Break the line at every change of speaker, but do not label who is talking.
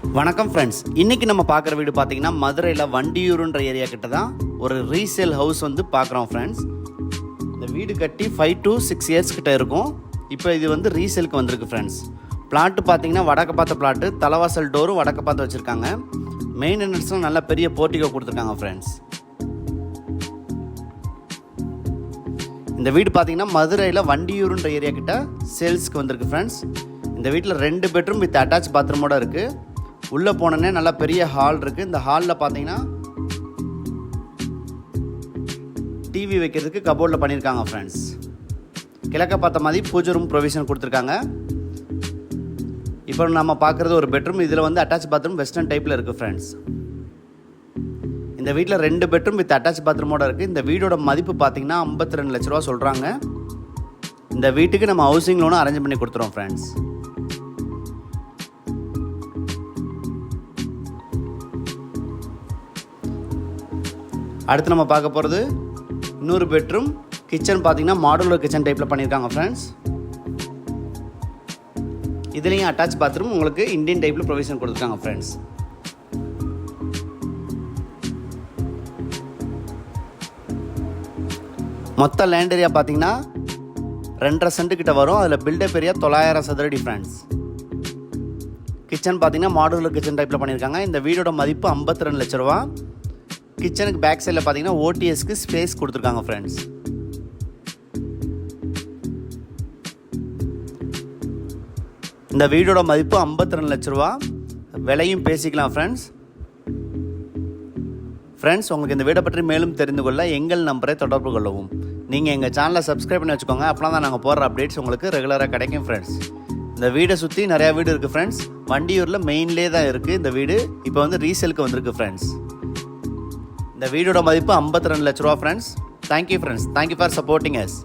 வணக்கம் ஃப்ரெண்ட்ஸ் இன்னைக்கு நம்ம பார்க்குற வீடு பார்த்தீங்கன்னா மதுரையில் வண்டியூருன்ற ஏரியா கிட்ட தான் ஒரு ரீசேல் ஹவுஸ் வந்து பார்க்குறோம் ஃப்ரெண்ட்ஸ் இந்த வீடு கட்டி ஃபைவ் டு சிக்ஸ் இயர்ஸ் கிட்ட இருக்கும். இப்போ இது வந்து ரீசேலுக்கு வந்திருக்கு ஃப்ரெண்ட்ஸ் பிளாட்டு பார்த்தீங்கன்னா வடக்க பார்த்த பிளாட்டு தலைவாசல் டோரும் வடக்க பார்த்து வச்சுருக்காங்க. மெயின் என்ட்ரன்ஸ்லாம் நல்ல பெரிய போர்ட்டிகோ கொடுத்துருக்காங்க ஃப்ரெண்ட்ஸ் இந்த வீடு பார்த்தீங்கன்னா மதுரையில் வண்டியூருன்ற ஏரியா கிட்ட சேல்ஸ்க்கு வந்திருக்கு ஃப்ரெண்ட்ஸ் இந்த வீட்டில் ரெண்டு பெட்ரூம் வித் அட்டாச் பாத்ரூமோட இருக்குது உள்ளே போனோன்னே நல்லா பெரிய ஹால் இருக்குது இந்த ஹாலில் பார்த்தீங்கன்னா டிவி வைக்கிறதுக்கு கபோர்டில் பண்ணியிருக்காங்க ஃப்ரெண்ட்ஸ் கிழக்க பார்த்த மாதிரி பூஜை ரூம் ப்ரொவிஷன் கொடுத்துருக்காங்க. இப்போ நம்ம பார்க்குறது ஒரு பெட்ரூம் இதில் வந்து அட்டாச் பாத்ரூம் வெஸ்டர்ன் டைப்பில் இருக்குது ஃப்ரெண்ட்ஸ் இந்த வீட்டில் ரெண்டு பெட்ரூம் வித் அட்டாச் பாத்ரூமோட இருக்குது இந்த வீடோட மதிப்பு பார்த்தீங்கன்னா ஐம்பத்தி ரெண்டு லட்ச ரூபா சொல்கிறாங்க இந்த வீட்டுக்கு நம்ம ஹவுசிங் லோனும் அரேஞ்ச் பண்ணி கொடுத்துருவோம் ஃப்ரெண்ட்ஸ் அடுத்து நம்ம பார்க்க போகிறது இன்னொரு பெட்ரூம் கிச்சன் பார்த்தீங்கன்னா மாடுலர் கிச்சன் டைப்பில் பண்ணியிருக்காங்க ஃப்ரெண்ட்ஸ் இதுலேயும் அட்டாச் பாத்ரூம் உங்களுக்கு இந்தியன் டைப்பில் ப்ரொவிஷன் கொடுத்துருக்காங்க ஃப்ரெண்ட்ஸ் மொத்த லேண்ட் ஏரியா பார்த்தீங்கன்னா ரெண்டரை சென்ட் கிட்ட வரும். அதில் பில்டப் ஏரியா தொள்ளாயிரம் சதுரடி ஃப்ரெண்ட்ஸ் கிச்சன் பார்த்தீங்கன்னா மாடுலர் கிச்சன் டைப்பில் பண்ணியிருக்காங்க. இந்த வீடோட மதிப்பு ஐம்பத்தி ரெண்டு லட்ச ரூபா. கிச்சனுக்கு பேக் சைடில் பார்த்தீங்கன்னா ஓடிஎஸ்க்கு ஸ்பேஸ் கொடுத்துருக்காங்க ஃப்ரெண்ட்ஸ் இந்த வீடோட மதிப்பு ஐம்பத்தி ரெண்டு லட்ச ரூபா. விலையும் பேசிக்கலாம் ஃப்ரெண்ட்ஸ் ஃப்ரெண்ட்ஸ் உங்களுக்கு இந்த வீடை பற்றி மேலும் தெரிந்து கொள்ள எங்கள் நம்பரை தொடர்பு கொள்ளவும். நீங்கள் எங்கள் சேனலை சப்ஸ்கிரைப் பண்ணி வச்சுக்கோங்க. அப்போனா தான் நாங்கள் போடுற அப்டேட்ஸ் உங்களுக்கு ரெகுலராக கிடைக்கும் ஃப்ரெண்ட்ஸ் இந்த வீடை சுற்றி நிறையா வீடு இருக்குது ஃப்ரெண்ட்ஸ் வண்டியூரில் மெயின்லேயே தான் இருக்குது இந்த வீடு. இப்போ வந்து ரீசேலுக்கு வந்திருக்கு ஃப்ரெண்ட்ஸ் இந்த வீடியோட மதிப்பு ஐம்பத்தி ரெண்டு லட்ச ரூபா friends thank you friends thank you for supporting yes